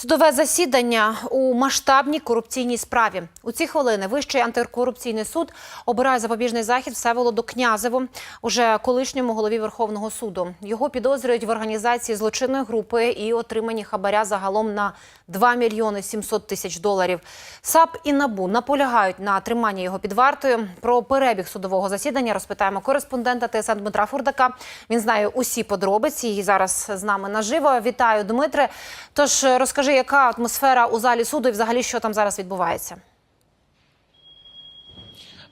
Судове засідання у масштабній корупційній справі. У ці хвилини Вищий антикорупційний суд обирає запобіжний захід Всеволоду Князеву, уже колишньому голові Верховного суду. Його підозрюють в організації злочинної групи і отриманні хабаря загалом на 2 мільйони 700 тисяч доларів. САП і НАБУ наполягають на триманні його під вартою. Про перебіг судового засідання розпитаємо кореспондента ТСН Дмитра Фурдака. Він знає усі подробиці і зараз з нами наживо. Вітаю, Дмитре. Тож розкажи, яка атмосфера у залі суду і взагалі що там зараз відбувається?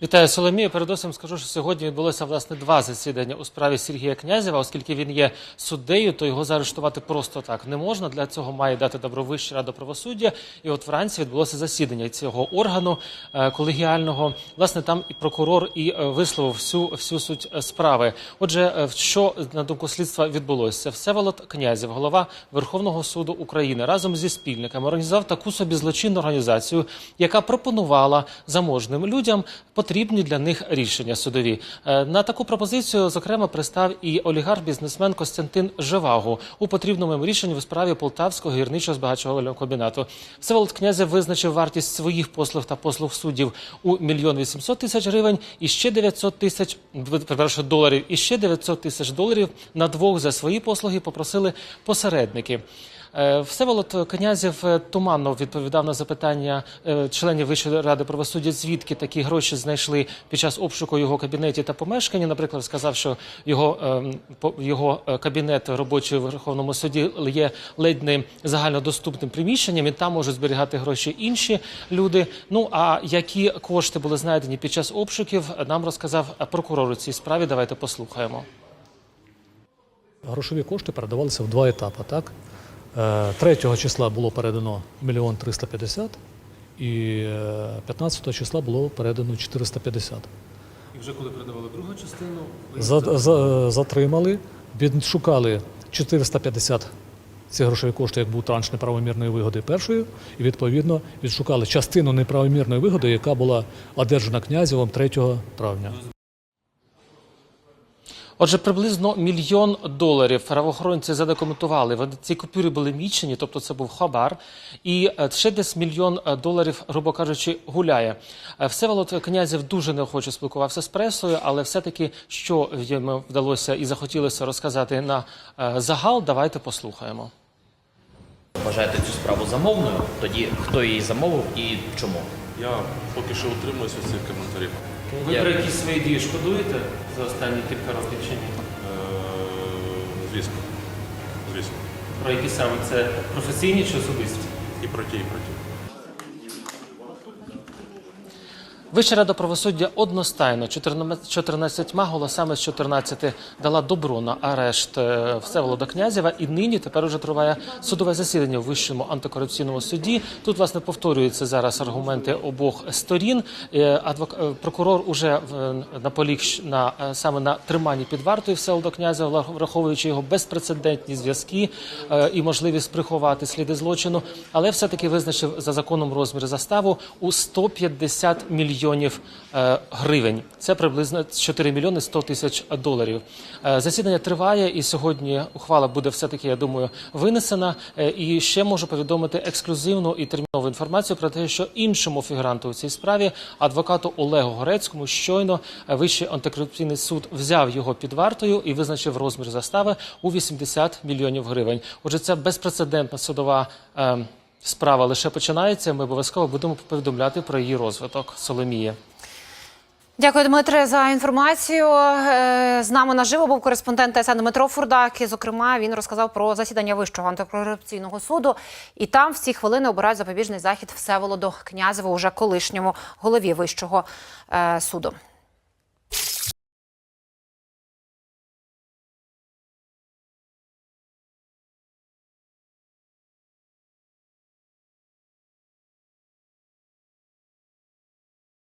Вітаю Соломію. Передусім скажу, що сьогодні відбулося власне два засідання у справі Сергія Князєва. Оскільки він є суддею, то його заарештувати просто так не можна. Для цього має дати добро Вища рада правосуддя. І от вранці відбулося засідання цього органу е, колегіального. Власне, там і прокурор і е, висловив всю всю суть е, справи. Отже, що на думку слідства відбулося? Всеволод Князєв, голова Верховного суду України, разом зі спільниками організував таку собі злочинну організацію, яка пропонувала заможним людям потрібні для них рішення судові. Е, На таку пропозицію, зокрема, пристав і олігарх-бізнесмен Костянтин Живагу у потрібному рішенні в справі Полтавського гірничого збагачувального комбінату. Всеволод Князев визначив вартість своїх послуг та послуг суддів у мільйон вісімсот тисяч гривень і ще 900 тисяч доларів. І ще 900 тисяч доларів на двох за свої послуги попросили посередники. Е, Всеволод Князєв е, туманно відповідав на запитання е, членів Вищої ради правосуддя, звідки такі гроші знайшли під час обшуку його кабінеті та помешканні. Наприклад, сказав, що його, ем, його кабінет робочий у Верховному суді є ледь не загальнодоступним приміщенням, і там можуть зберігати гроші інші люди. Ну а які кошти були знайдені під час обшуків, нам розказав прокурор у цій справі. Давайте послухаємо. Грошові кошти передавалися в два етапи. Так? Е, 3 числа було передано мільйон 350 і е, 15 числа було передано 450. І вже коли передавали другу частину, За, за, затримали, відшукали 450 ці грошові кошти, як був транш неправомірної вигоди першої, і відповідно відшукали частину неправомірної вигоди, яка була одержана князєвим 3 травня. Отже, приблизно мільйон доларів правоохоронці задокументували. Вони ці купюри були мічені, тобто це був хабар. І е, ще десь мільйон е, доларів, грубо кажучи, гуляє. Е, Всеволод Князів дуже неохоче спілкувався з пресою, але все-таки, що йому вдалося і захотілося розказати на загал, давайте послухаємо. Вважаєте цю справу замовною? Тоді хто її замовив і чому? Я поки що утримуюся від цих коментарів. Ви Я- про якісь свої дії шкодуєте за останні кілька років чи ні? Е, звісно. Звісно. Про які саме це професійні чи особисті? І про ті, і про ті. Вища рада правосуддя одностайно 14 14 голосами з 14 дала добро на арешт е, Всеволода Князєва, і нині тепер уже триває судове засідання у вищому антикорупційному суді. Тут власне повторюються зараз аргументи обох сторін. Е, Адвок... е, прокурор уже в- наполіг на саме на триманні під вартою Всеволода Князєва, враховуючи його безпрецедентні зв'язки і можливість приховати сліди злочину, але все-таки визначив за законом розмір заставу у 150 мільйонів е, гривень. Це приблизно 4 мільйони 100 тисяч доларів. Е, Засідання триває, і сьогодні ухвала буде все-таки, я думаю, винесена. Е, І ще можу повідомити ексклюзивну і термінову інформацію про те, що іншому фігуранту у цій справі, адвокату Олегу Горецькому, щойно Вищий антикорупційний суд взяв його під вартою і визначив розмір застави у 80 мільйонів гривень. Отже, це безпрецедентна судова. е, Справа лише починається. Ми обов'язково будемо повідомляти про її розвиток. Соломія. Дякую, Дмитре, за інформацію. Е, З нами наживо був кореспондент ТСН Дмитро Фурдак. І, зокрема, він розказав про засідання Вищого антикорупційного суду. І там в ці хвилини обирають запобіжний захід Всеволоду Князеву, уже колишньому голові Вищого е, суду.